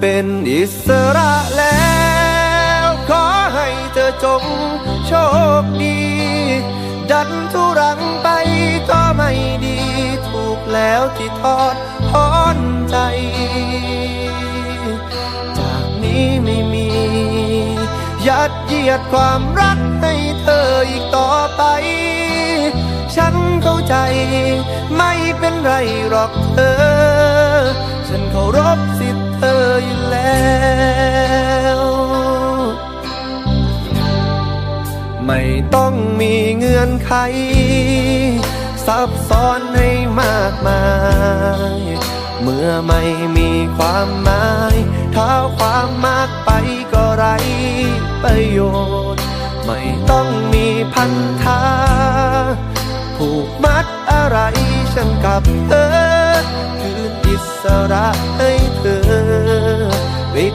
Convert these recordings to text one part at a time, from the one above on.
เป็นอิสระแล้ว ขอให้เธอจงโชคดี ดันทุรังไปก็ไม่ดี ถูกแล้วที่ทอดทอนใจ จากนี้ไม่มี ยัดเยียดความรักให้เธออีกต่อไป ฉันเข้าใจไม่เป็นไรหรอกเธอ ฉันเคารพสิทธิ เธออยู่แล้ว ไม่ต้องมีเงื่อนไข ซับซ้อนให้มากมาย เมื่อไม่มีความหมายถ้าความมากไปก็ไรประโยชน์ ไม่ต้องมีพันธาผูกมัดอะไรฉันกับเธอ คืนอิสระให้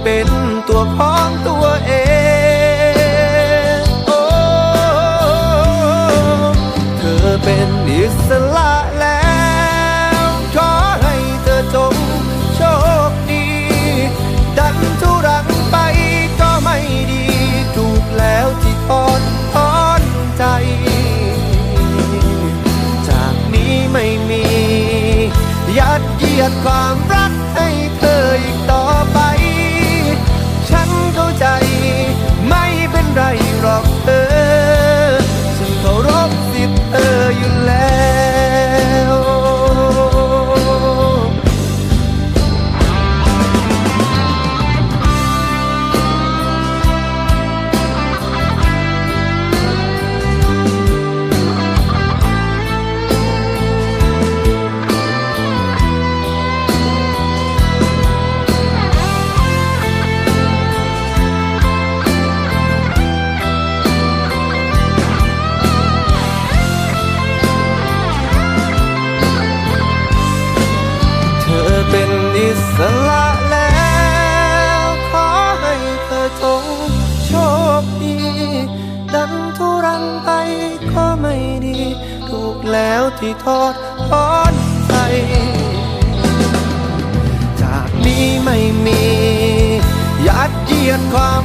เป็นตัวของตัวเองโอ้เธอเป็นอิสระแล้ว ขอให้เธอจงโชคดี ดันทุรังไปก็ไม่ดีถูกแล้วที่ทอนทอนใจ จากนี้ไม่มี ยัดเยียดความรัก ดันทุรังไปก็ไม่ดี ถูกแล้วที่ทอดทอนใจจากนี้ไม่มียัดเยียดความ